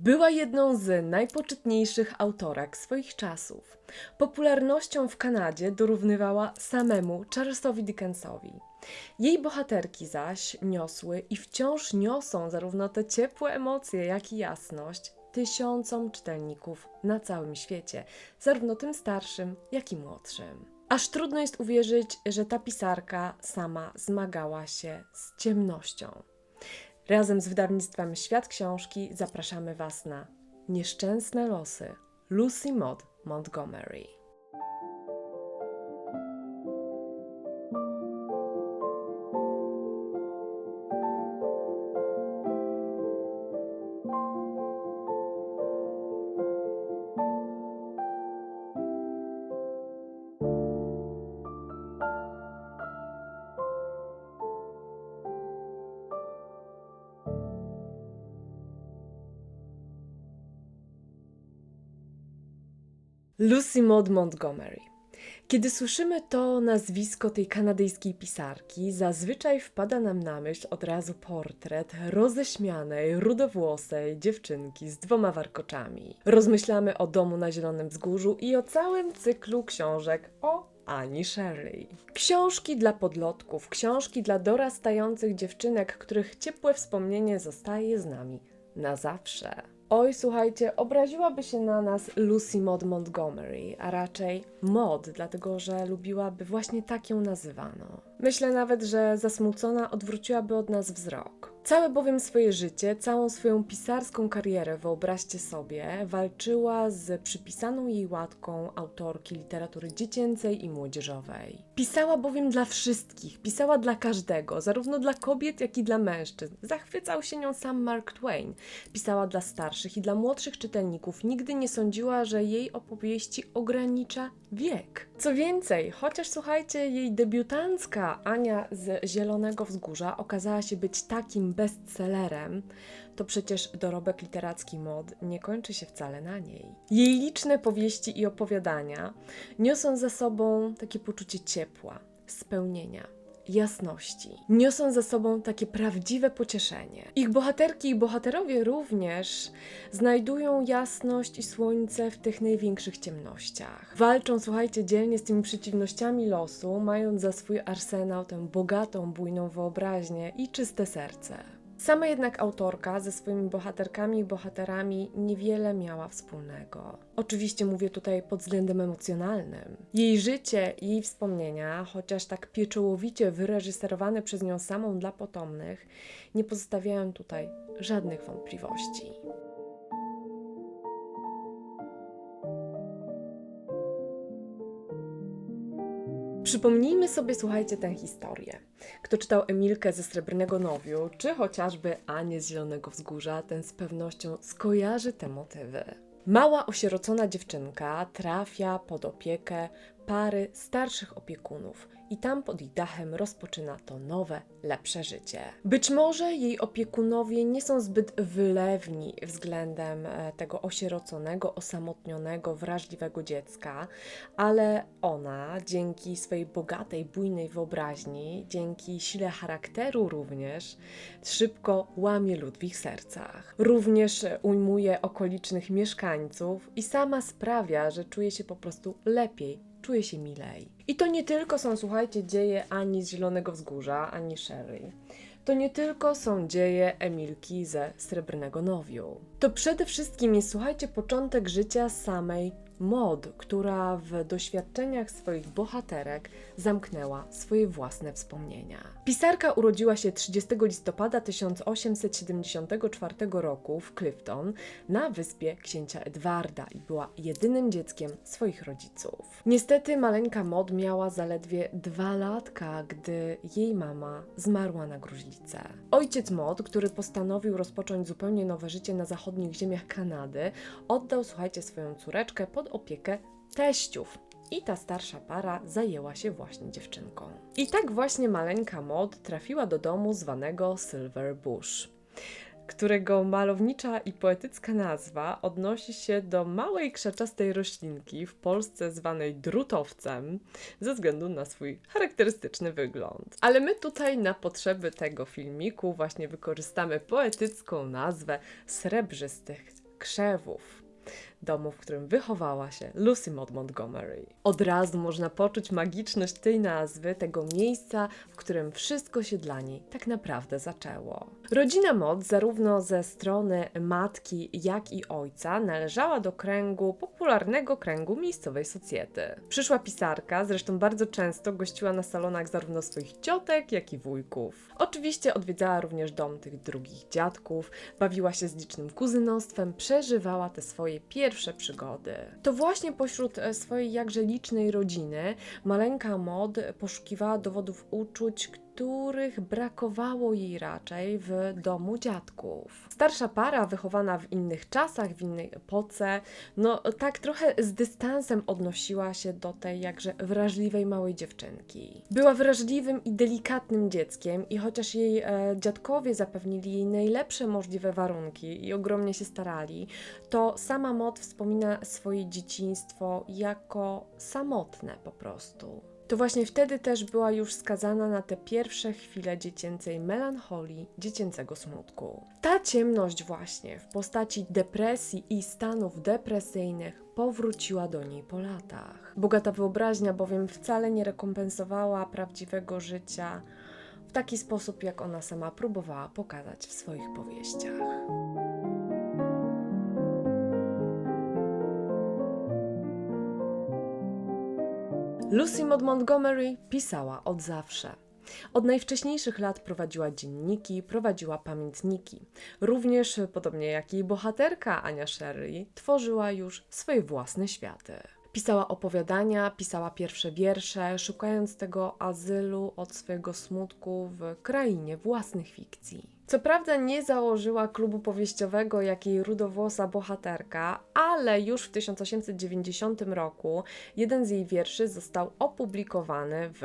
Była jedną z najpoczytniejszych autorek swoich czasów. Popularnością w Kanadzie dorównywała samemu Charlesowi Dickensowi. Jej bohaterki zaś niosły i wciąż niosą zarówno te ciepłe emocje, jak i jasność tysiącom czytelników na całym świecie, zarówno tym starszym, jak i młodszym. Aż trudno jest uwierzyć, że ta pisarka sama zmagała się z ciemnością. Razem z wydawnictwem Świat Książki zapraszamy Was na Nieszczęsne losy Lucy Maud Montgomery. Lucy Maud Montgomery. Kiedy słyszymy to nazwisko tej kanadyjskiej pisarki, zazwyczaj wpada nam na myśl od razu portret roześmianej, rudowłosej dziewczynki z dwoma warkoczami. Rozmyślamy o domu na Zielonym Wzgórzu i o całym cyklu książek o Ani Shirley. Książki dla podlotków, książki dla dorastających dziewczynek, których ciepłe wspomnienie zostaje z nami na zawsze. Oj, słuchajcie, obraziłaby się na nas Lucy Maud Montgomery, a raczej Maud, dlatego że lubiłaby właśnie tak ją nazywano. Myślę nawet, że zasmucona odwróciłaby od nas wzrok. Całe bowiem swoje życie, całą swoją pisarską karierę, wyobraźcie sobie, walczyła z przypisaną jej łatką autorki literatury dziecięcej i młodzieżowej. Pisała bowiem dla wszystkich, pisała dla każdego, zarówno dla kobiet, jak i dla mężczyzn. Zachwycał się nią sam Mark Twain. Pisała dla starszych i dla młodszych czytelników. Nigdy nie sądziła, że jej opowieści ogranicza wiek. Co więcej, chociaż słuchajcie, jej debiutancka Ania z Zielonego Wzgórza okazała się być takim bestsellerem, to przecież dorobek literacki mod nie kończy się wcale na niej. Jej liczne powieści i opowiadania niosą za sobą takie poczucie ciepła, spełnienia jasności. Niosą za sobą takie prawdziwe pocieszenie. Ich bohaterki i bohaterowie również znajdują jasność i słońce w tych największych ciemnościach. Walczą, słuchajcie, dzielnie z tymi przeciwnościami losu, mając za swój arsenał tę bogatą, bujną wyobraźnię i czyste serce. Sama jednak autorka ze swoimi bohaterkami i bohaterami niewiele miała wspólnego. Oczywiście mówię tutaj pod względem emocjonalnym. Jej życie jej wspomnienia, chociaż tak pieczołowicie wyreżyserowane przez nią samą dla potomnych, nie pozostawiają tutaj żadnych wątpliwości. Przypomnijmy sobie, słuchajcie, tę historię. Kto czytał Emilkę ze Srebrnego Nowiu, czy chociażby Anię z Zielonego Wzgórza, ten z pewnością skojarzy te motywy. Mała osierocona dziewczynka trafia pod opiekę pary starszych opiekunów i tam pod ich dachem rozpoczyna to nowe, lepsze życie. Być może jej opiekunowie nie są zbyt wylewni względem e, tego osieroconego, osamotnionego, wrażliwego dziecka, ale ona dzięki swojej bogatej, bujnej wyobraźni, dzięki sile charakteru również, szybko łamie lód w sercach. Również ujmuje okolicznych mieszkańców i sama sprawia, że czuje się po prostu lepiej, czuje się milej. I to nie tylko są, słuchajcie, dzieje Ani z Zielonego Wzgórza, ani Sherry. To nie tylko są dzieje Emilki ze Srebrnego Nowiu. To przede wszystkim jest, słuchajcie, początek życia samej Mod, która w doświadczeniach swoich bohaterek zamknęła swoje własne wspomnienia. Pisarka urodziła się 30 listopada 1874 roku w Clifton na wyspie księcia Edwarda i była jedynym dzieckiem swoich rodziców. Niestety maleńka Mod miała zaledwie dwa latka, gdy jej mama zmarła na gruźlicę. Ojciec Mod, który postanowił rozpocząć zupełnie nowe życie na zachodnich ziemiach Kanady, oddał, słuchajcie, swoją córeczkę pod opiekę teściów. I ta starsza para zajęła się właśnie dziewczynką. I tak właśnie maleńka Mod trafiła do domu zwanego Silver Bush. którego malownicza i poetycka nazwa odnosi się do małej krzaczastej roślinki w Polsce zwanej drutowcem ze względu na swój charakterystyczny wygląd. Ale my tutaj na potrzeby tego filmiku właśnie wykorzystamy poetycką nazwę srebrzystych krzewów domu, w którym wychowała się Lucy Maud Montgomery. Od razu można poczuć magiczność tej nazwy, tego miejsca, w którym wszystko się dla niej tak naprawdę zaczęło. Rodzina Maud, zarówno ze strony matki, jak i ojca, należała do kręgu, popularnego kręgu miejscowej socjety. Przyszła pisarka, zresztą bardzo często gościła na salonach zarówno swoich ciotek, jak i wujków. Oczywiście odwiedzała również dom tych drugich dziadków, bawiła się z licznym kuzynostwem, przeżywała te swoje pierwsze przygody. To właśnie pośród e, swojej jakże licznej rodziny maleńka Mod poszukiwała dowodów uczuć, których brakowało jej raczej w domu dziadków. Starsza para, wychowana w innych czasach, w innej epoce, no tak trochę z dystansem odnosiła się do tej jakże wrażliwej małej dziewczynki. Była wrażliwym i delikatnym dzieckiem i chociaż jej e, dziadkowie zapewnili jej najlepsze możliwe warunki i ogromnie się starali, to sama Mod wspomina swoje dzieciństwo jako samotne po prostu. To właśnie wtedy też była już skazana na te pierwsze chwile dziecięcej melancholii, dziecięcego smutku. Ta ciemność właśnie w postaci depresji i stanów depresyjnych powróciła do niej po latach. Bogata wyobraźnia bowiem wcale nie rekompensowała prawdziwego życia w taki sposób, jak ona sama próbowała pokazać w swoich powieściach. Lucy Maud Montgomery pisała od zawsze. Od najwcześniejszych lat prowadziła dzienniki, prowadziła pamiętniki. Również, podobnie jak jej bohaterka Ania Shirley, tworzyła już swoje własne światy. Pisała opowiadania, pisała pierwsze wiersze, szukając tego azylu od swojego smutku w krainie własnych fikcji. Co prawda nie założyła klubu powieściowego jak jej rudowłosa bohaterka, ale już w 1890 roku jeden z jej wierszy został opublikowany w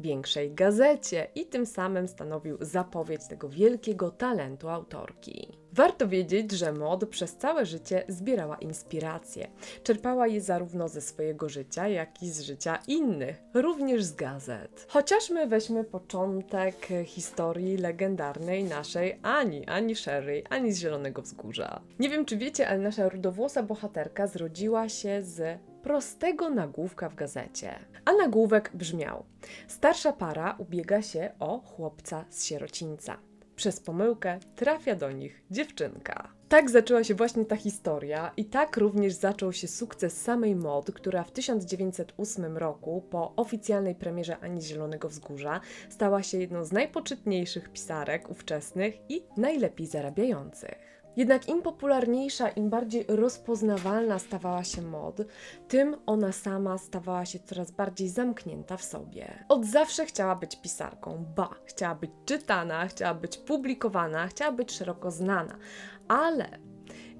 większej gazecie i tym samym stanowił zapowiedź tego wielkiego talentu autorki. Warto wiedzieć, że Mod przez całe życie zbierała inspiracje. Czerpała je zarówno ze swojego życia, jak i z życia innych, również z gazet. Chociażmy weźmy początek historii legendarnej naszej Ani, Ani Sherry, Ani z Zielonego Wzgórza. Nie wiem, czy wiecie, ale nasza rudowłosa bohaterka zrodziła się z prostego nagłówka w gazecie. A nagłówek brzmiał: Starsza para ubiega się o chłopca z sierocińca. Przez pomyłkę trafia do nich dziewczynka. Tak zaczęła się właśnie ta historia i tak również zaczął się sukces samej Mod, która w 1908 roku po oficjalnej premierze Ani Zielonego Wzgórza stała się jedną z najpoczytniejszych pisarek ówczesnych i najlepiej zarabiających. Jednak im popularniejsza, im bardziej rozpoznawalna stawała się mod, tym ona sama stawała się coraz bardziej zamknięta w sobie. Od zawsze chciała być pisarką, ba, chciała być czytana, chciała być publikowana, chciała być szeroko znana, ale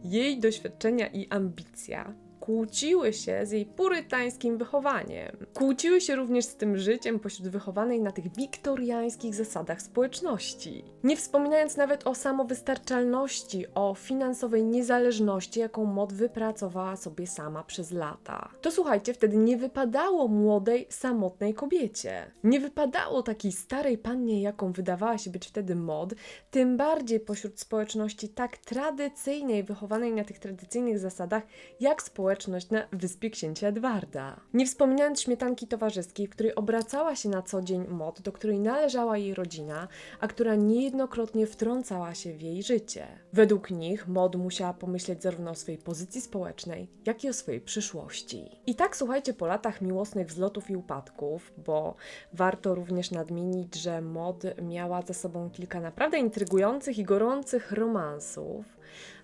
jej doświadczenia i ambicja kłóciły się z jej purytańskim wychowaniem. Kłóciły się również z tym życiem pośród wychowanej na tych wiktoriańskich zasadach społeczności. Nie wspominając nawet o samowystarczalności, o finansowej niezależności, jaką mod wypracowała sobie sama przez lata. To słuchajcie, wtedy nie wypadało młodej, samotnej kobiecie. Nie wypadało takiej starej pannie, jaką wydawała się być wtedy mod, tym bardziej pośród społeczności tak tradycyjnej, wychowanej na tych tradycyjnych zasadach, jak społeczność na wyspie księcia Edwarda. Nie wspominając śmietanki towarzyskiej, w której obracała się na co dzień mod, do której należała jej rodzina, a która niejednokrotnie wtrącała się w jej życie. Według nich mod musiała pomyśleć zarówno o swojej pozycji społecznej, jak i o swojej przyszłości. I tak słuchajcie, po latach miłosnych wzlotów i upadków, bo warto również nadmienić, że mod miała za sobą kilka naprawdę intrygujących i gorących romansów,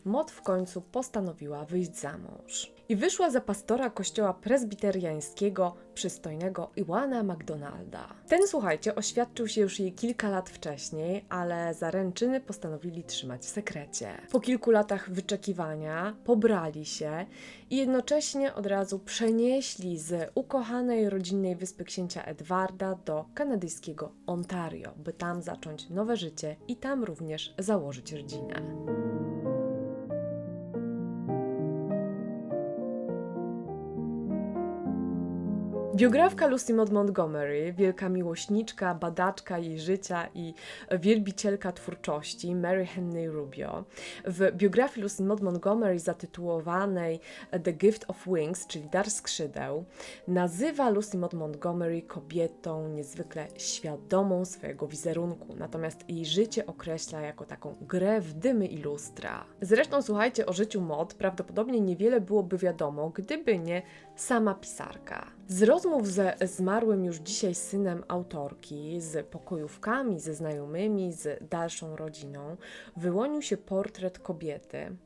Mod w końcu postanowiła wyjść za mąż. I wyszła za pastora kościoła prezbiteriańskiego, przystojnego Iwana McDonalda. Ten, słuchajcie, oświadczył się już jej kilka lat wcześniej, ale zaręczyny postanowili trzymać w sekrecie. Po kilku latach wyczekiwania pobrali się i jednocześnie od razu przenieśli z ukochanej rodzinnej wyspy księcia Edwarda do kanadyjskiego Ontario, by tam zacząć nowe życie i tam również założyć rodzinę. Biografka Lucy Maud Montgomery, wielka miłośniczka, badaczka jej życia i wielbicielka twórczości Mary Henry Rubio, w biografii Lucy Maud Montgomery zatytułowanej The Gift of Wings, czyli Dar Skrzydeł, nazywa Lucy Maud Montgomery kobietą niezwykle świadomą swojego wizerunku, natomiast jej życie określa jako taką grę w dymy i lustra. Zresztą słuchajcie, o życiu Maud prawdopodobnie niewiele byłoby wiadomo, gdyby nie sama pisarka. Z rozmów ze zmarłym już dzisiaj synem autorki, z pokojówkami, ze znajomymi, z dalszą rodziną, wyłonił się portret kobiety,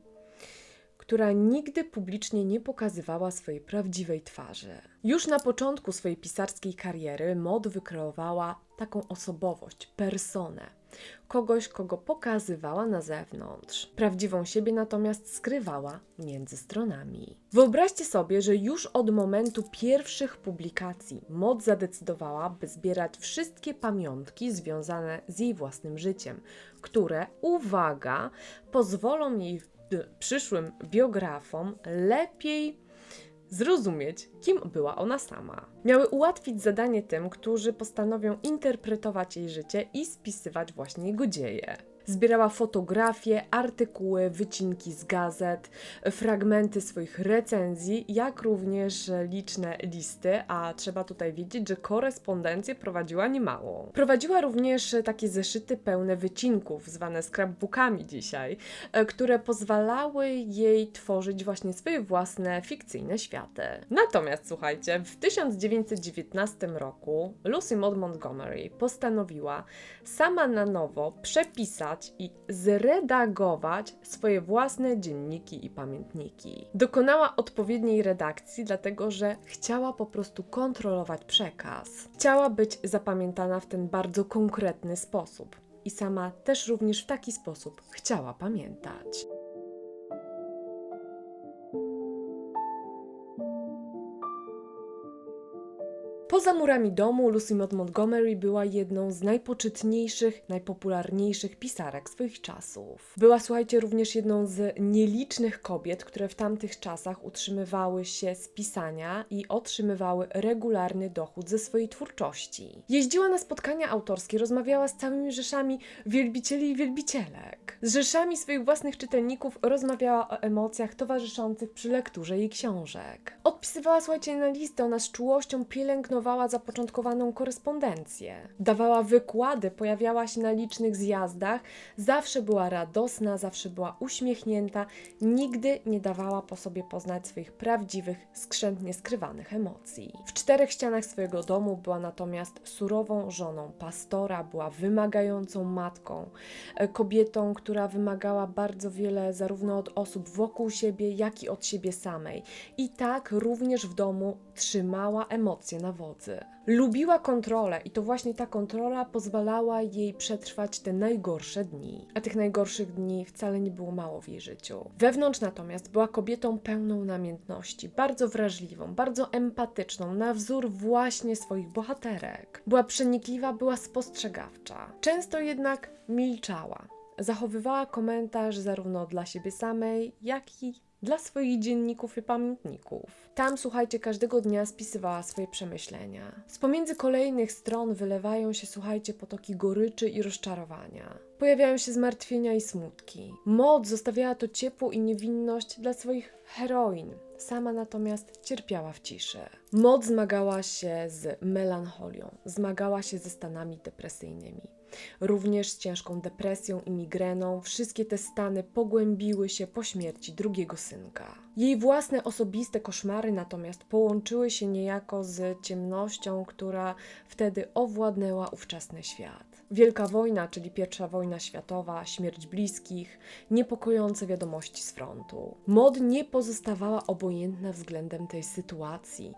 która nigdy publicznie nie pokazywała swojej prawdziwej twarzy. Już na początku swojej pisarskiej kariery Mod wykreowała taką osobowość, personę. Kogoś, kogo pokazywała na zewnątrz. Prawdziwą siebie natomiast skrywała między stronami. Wyobraźcie sobie, że już od momentu pierwszych publikacji Mod zadecydowała, by zbierać wszystkie pamiątki związane z jej własnym życiem, które, uwaga, pozwolą jej przyszłym biografom lepiej zrozumieć, kim była ona sama. Miały ułatwić zadanie tym, którzy postanowią interpretować jej życie i spisywać właśnie jego dzieje. Zbierała fotografie, artykuły, wycinki z gazet, fragmenty swoich recenzji, jak również liczne listy, a trzeba tutaj wiedzieć, że korespondencję prowadziła niemało. Prowadziła również takie zeszyty pełne wycinków, zwane scrapbookami dzisiaj, e, które pozwalały jej tworzyć właśnie swoje własne fikcyjne światy. Natomiast słuchajcie, w 1919 roku Lucy Maud Montgomery postanowiła sama na nowo przepisać i zredagować swoje własne dzienniki i pamiętniki. Dokonała odpowiedniej redakcji, dlatego że chciała po prostu kontrolować przekaz. Chciała być zapamiętana w ten bardzo konkretny sposób. I sama też również w taki sposób chciała pamiętać. Poza murami domu Lucy Maud Montgomery była jedną z najpoczytniejszych, najpopularniejszych pisarek swoich czasów. Była, słuchajcie, również jedną z nielicznych kobiet, które w tamtych czasach utrzymywały się z pisania i otrzymywały regularny dochód ze swojej twórczości. Jeździła na spotkania autorskie, rozmawiała z całymi rzeszami wielbicieli i wielbicielek. Z rzeszami swoich własnych czytelników rozmawiała o emocjach towarzyszących przy lekturze jej książek. Odpisywała, słuchajcie, na listy, ona z czułością pielęgnowała zapoczątkowaną korespondencję. Dawała wykłady, pojawiała się na licznych zjazdach, zawsze była radosna, zawsze była uśmiechnięta, nigdy nie dawała po sobie poznać swoich prawdziwych, skrzętnie skrywanych emocji. W czterech ścianach swojego domu była natomiast surową żoną pastora, była wymagającą matką, e, kobietą, która wymagała bardzo wiele zarówno od osób wokół siebie, jak i od siebie samej. I tak również w domu trzymała emocje na wodzy. Lubiła kontrolę i to właśnie ta kontrola pozwalała jej przetrwać te najgorsze dni. A tych najgorszych dni wcale nie było mało w jej życiu. Wewnątrz natomiast była kobietą pełną namiętności, bardzo wrażliwą, bardzo empatyczną, na wzór właśnie swoich bohaterek. Była przenikliwa, była spostrzegawcza. Często jednak milczała. Zachowywała komentarz zarówno dla siebie samej, jak i dla swoich dzienników i pamiętników. Tam, słuchajcie, każdego dnia spisywała swoje przemyślenia. Z pomiędzy kolejnych stron wylewają się, słuchajcie, potoki goryczy i rozczarowania. Pojawiają się zmartwienia i smutki. Mod zostawiała to ciepło i niewinność dla swoich heroin. Sama natomiast cierpiała w ciszy. Mod zmagała się z melancholią, zmagała się ze stanami depresyjnymi również z ciężką depresją i migreną. Wszystkie te stany pogłębiły się po śmierci drugiego synka. Jej własne osobiste koszmary natomiast połączyły się niejako z ciemnością, która wtedy owładnęła ówczesny świat. Wielka wojna, czyli pierwsza wojna światowa, śmierć bliskich, niepokojące wiadomości z frontu. Mod nie pozostawała obojętna względem tej sytuacji.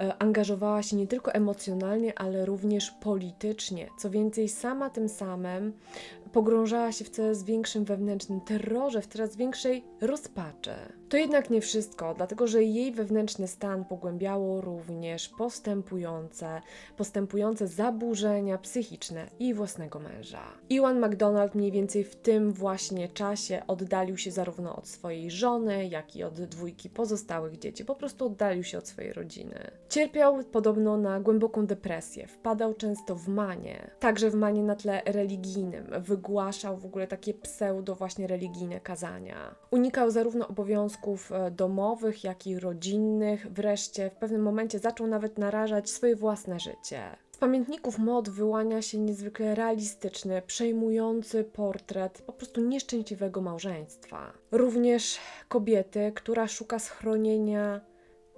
E, Angażowała się nie tylko emocjonalnie, ale również politycznie. Co więcej, sama tym samym pogrążała się w coraz większym wewnętrznym terrorze, w coraz większej rozpaczy. To jednak nie wszystko, dlatego że jej wewnętrzny stan pogłębiało również postępujące, postępujące zaburzenia psychiczne jej własnego męża. Iwan McDonald mniej więcej w tym właśnie czasie oddalił się zarówno od swojej żony, jak i od dwójki pozostałych dzieci, po prostu oddalił się od swojej rodziny. Cierpiał podobno na głęboką depresję, wpadał często w manię, także w manię na tle religijnym, wygłaszał w ogóle takie pseudo właśnie religijne kazania. Unikał zarówno obowiązków e, domowych, jak i rodzinnych, wreszcie w pewnym momencie zaczął nawet narażać swoje własne życie. Z pamiętników mod wyłania się niezwykle realistyczny, przejmujący portret po prostu nieszczęśliwego małżeństwa. Również kobiety, która szuka schronienia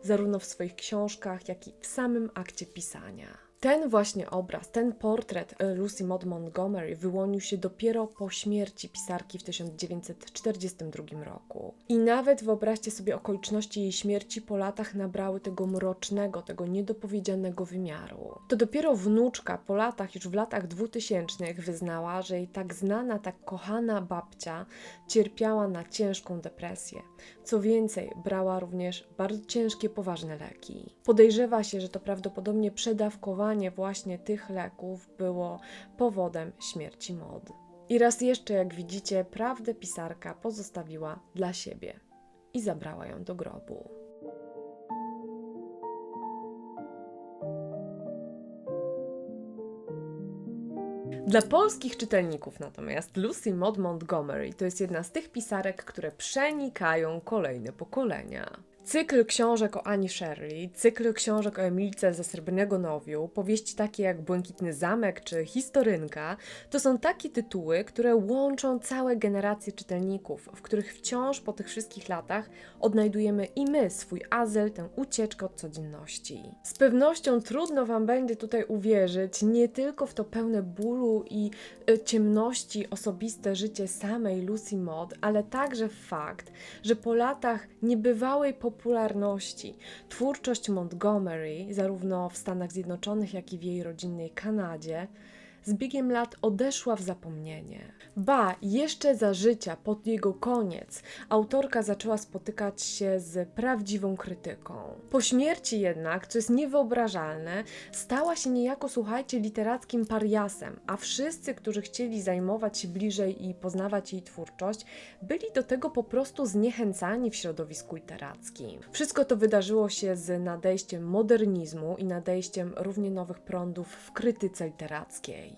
zarówno w swoich książkach, jak i w samym akcie pisania. Ten właśnie obraz, ten portret e, Lucy Maud Montgomery wyłonił się dopiero po śmierci pisarki w 1942 roku. I nawet wyobraźcie sobie okoliczności jej śmierci po latach nabrały tego mrocznego, tego niedopowiedzianego wymiaru. To dopiero wnuczka po latach, już w latach 2000 wyznała, że jej tak znana, tak kochana babcia cierpiała na ciężką depresję. Co więcej, brała również bardzo ciężkie, poważne leki. Podejrzewa się, że to prawdopodobnie przedawkowanie właśnie tych leków było powodem śmierci Mod. I raz jeszcze, jak widzicie, prawdę pisarka pozostawiła dla siebie i zabrała ją do grobu. Dla polskich czytelników natomiast Lucy Maud Montgomery to jest jedna z tych pisarek, które przenikają kolejne pokolenia. Cykl książek o Ani Shirley, cykl książek o Emilce ze Srebrnego Nowiu, powieści takie jak Błękitny Zamek czy Historynka, to są takie tytuły, które łączą całe generacje czytelników, w których wciąż po tych wszystkich latach odnajdujemy i my swój azyl, tę ucieczkę od codzienności. Z pewnością trudno Wam będzie tutaj uwierzyć nie tylko w to pełne bólu i y, ciemności osobiste życie samej Lucy Maud, ale także w fakt, że po latach niebywałej popularności popularności. Twórczość Montgomery, zarówno w Stanach Zjednoczonych, jak i w jej rodzinnej Kanadzie, z biegiem lat odeszła w zapomnienie. Ba, jeszcze za życia, pod jego koniec, autorka zaczęła spotykać się z prawdziwą krytyką. Po śmierci jednak, co jest niewyobrażalne, stała się niejako, słuchajcie, literackim pariasem, a wszyscy, którzy chcieli zajmować się bliżej i poznawać jej twórczość, byli do tego po prostu zniechęcani w środowisku literackim. Wszystko to wydarzyło się z nadejściem modernizmu i nadejściem równie nowych prądów w krytyce literackiej.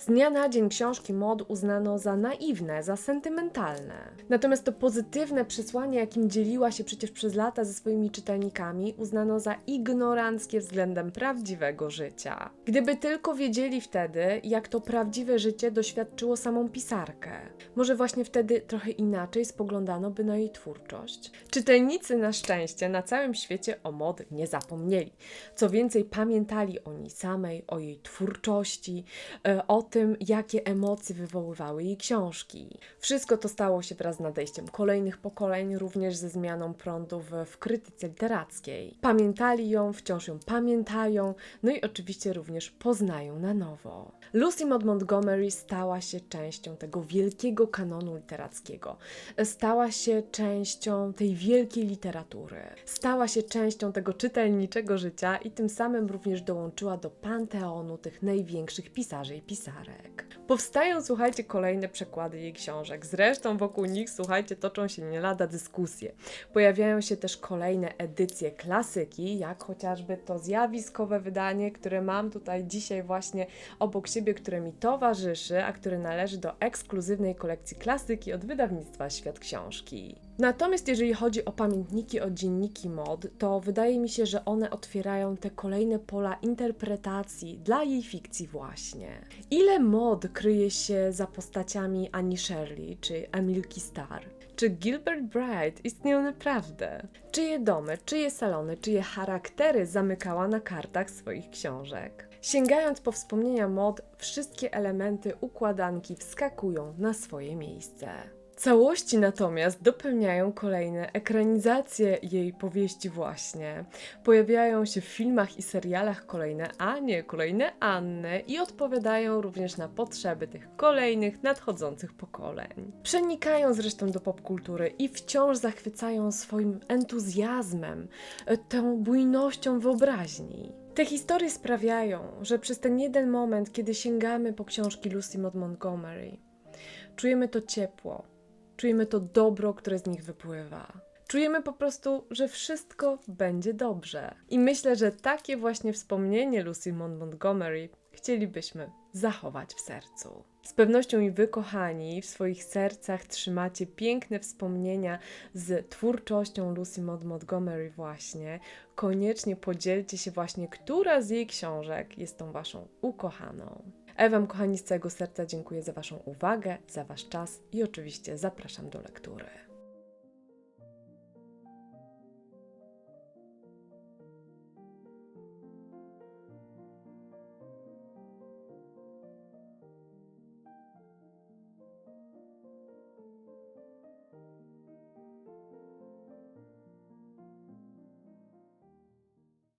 Z dnia na dzień książki mod uznano za naiwne, za sentymentalne. Natomiast to pozytywne przesłanie, jakim dzieliła się przecież przez lata ze swoimi czytelnikami, uznano za ignoranckie względem prawdziwego życia. Gdyby tylko wiedzieli wtedy, jak to prawdziwe życie doświadczyło samą pisarkę. Może właśnie wtedy trochę inaczej spoglądano by na jej twórczość. Czytelnicy na szczęście na całym świecie o mod nie zapomnieli. Co więcej, pamiętali o niej samej, o jej twórczości, e, o tym, jakie emocje wywoływały jej książki. Wszystko to stało się wraz z nadejściem kolejnych pokoleń, również ze zmianą prądów w krytyce literackiej. Pamiętali ją, wciąż ją pamiętają, no i oczywiście również poznają na nowo. Lucy Maud Montgomery stała się częścią tego wielkiego kanonu literackiego. Stała się częścią tej wielkiej literatury. Stała się częścią tego czytelniczego życia i tym samym również dołączyła do panteonu tych największych pisarzy i pisarek. Powstają, słuchajcie, kolejne przekłady jej książek. Zresztą wokół nich, słuchajcie, toczą się nie lada dyskusje. Pojawiają się też kolejne edycje klasyki, jak chociażby to zjawiskowe wydanie, które mam tutaj dzisiaj właśnie obok siebie, które mi towarzyszy, a które należy do ekskluzywnej kolekcji klasyki od wydawnictwa Świat Książki. Natomiast jeżeli chodzi o pamiętniki, o dzienniki mod, to wydaje mi się, że one otwierają te kolejne pola interpretacji dla jej fikcji właśnie. Ile mod kryje się za postaciami Annie Shirley czy Emilki Starr? Czy Gilbert Bright istnieją naprawdę? Czyje domy, czyje salony, czyje charaktery zamykała na kartach swoich książek? Sięgając po wspomnienia mod, wszystkie elementy układanki wskakują na swoje miejsce. Całości natomiast dopełniają kolejne ekranizacje jej powieści właśnie. Pojawiają się w filmach i serialach kolejne Anie, kolejne Anny i odpowiadają również na potrzeby tych kolejnych, nadchodzących pokoleń. Przenikają zresztą do popkultury i wciąż zachwycają swoim entuzjazmem, e, tą bujnością wyobraźni. Te historie sprawiają, że przez ten jeden moment, kiedy sięgamy po książki Lucy Maud Montgomery, czujemy to ciepło, czujemy to dobro, które z nich wypływa. Czujemy po prostu, że wszystko będzie dobrze. I myślę, że takie właśnie wspomnienie Lucy Montgomery chcielibyśmy zachować w sercu. Z pewnością i wy, kochani, w swoich sercach trzymacie piękne wspomnienia z twórczością Lucy Maud Montgomery właśnie. Koniecznie podzielcie się właśnie, która z jej książek jest tą waszą ukochaną. Ja Wam, kochani, z całego serca dziękuję za Waszą uwagę, za Wasz czas i oczywiście zapraszam do lektury.